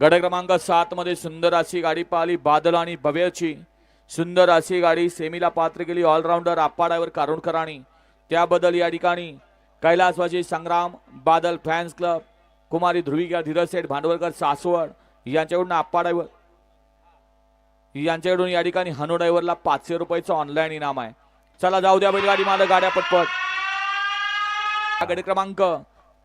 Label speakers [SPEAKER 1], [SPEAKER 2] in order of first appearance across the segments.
[SPEAKER 1] गड क्रमांक सात मध्ये सुंदर अशी गाडी पाहिली बादल आणि भव्यची. सुंदर अशी गाडी सेमीला पात्र केली ऑलराऊंडर आप्पाडावर कारुणकरांनी त्याबद्दल या ठिकाणी कैलासवाजी संग्राम बादल फॅन्स क्लब कुमारी ध्रुविका धीरज सेठ भांडवलकर सासवड यांच्याकडून आप्पाडावर यांच्याकडून या ठिकाणी हनो ड्रायव्हरला पाचशे रुपयाचं ऑनलाईन इनाम आहे. चला जाऊ द्या बैलगाडी मला गाड्या पटपट. गडी क्रमांक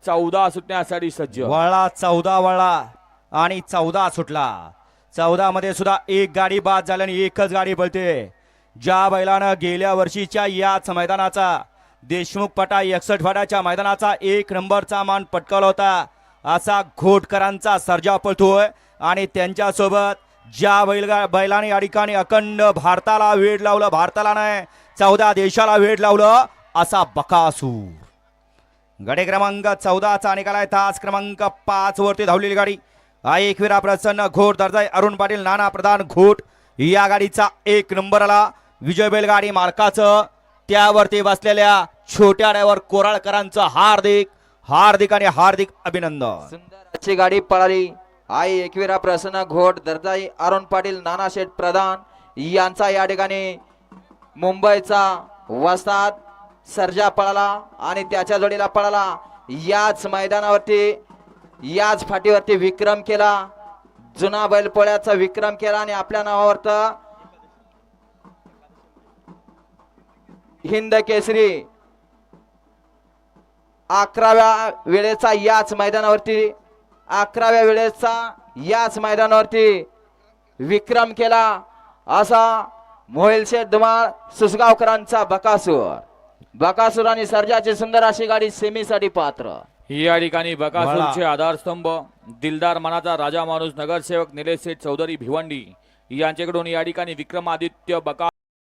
[SPEAKER 1] चौदा सुटण्यासाठी सज्ज.
[SPEAKER 2] वळा चौदा वळा. आणि चौदा सुटला. चौदा मध्ये सुद्धा एक गाडी बाद झाल्याने एकच गाडी पळते ज्या बैलानं गेल्या वर्षीच्या याच मैदानाचा देशमुख पटा एकसठ फाटाच्या मैदानाचा एक नंबरचा मान पटकावला होता. असा घोटकरांचा सर्जा पळतोय आणि त्यांच्यासोबत ज्या बैलगा बैलाने या ठिकाणी अखंड भारताला वेड लावलं भारताला नाही चौदा देशाला वेड लावलं असा बकासूर. गडे क्रमांक चौदाचा निकाल आहे तास क्रमांक पाच वरती धावलेली गाडी. हा एकविरा प्रसन्न घोट दर्जा अरुण पाटील नाना प्रधान घोट. या गाडीचा एक नंबर आला. विजय बैलगाडी मालकाचं. त्यावरती बसलेल्या छोट्या ड्रायव्हर कोराळकरांचं हार्दिक हार्दिक आणि हार्दिक अभिनंदन.
[SPEAKER 3] सुंदर गाडी पळाली. आई एकविरा प्रसन्न घोट दर्जाई अरुण पाटील नानाशेठ प्रधान यांचा या ठिकाणी मुंबईचा वस्ताद सर्जा पळाला आणि त्याच्या जोडीला पळाला. याच मैदानावरती याच फाटीवरती विक्रम केला. जुना बैलपोळ्याचा विक्रम केला आणि आपल्या नावावर हिंद केसरी. अकराव्या वेळेचा याच मैदानावरती अकराव्या वेळेचा याच मैदानावरती विक्रम केला. असा मोहिल शेठ धुमाळ सुसगावकरांचा बकासूर. बकासूर आणि सर्जाची सुंदर अशी गाडी सेमीसाठी पात्र.
[SPEAKER 1] या ठिकाणी बकासूरचे आधारस्तंभ दिलदार मनाचा राजा माणूस नगरसेवक निलेश सेठ चौधरी भिवंडी यांच्याकडून या ठिकाणी विक्रमादित्य बका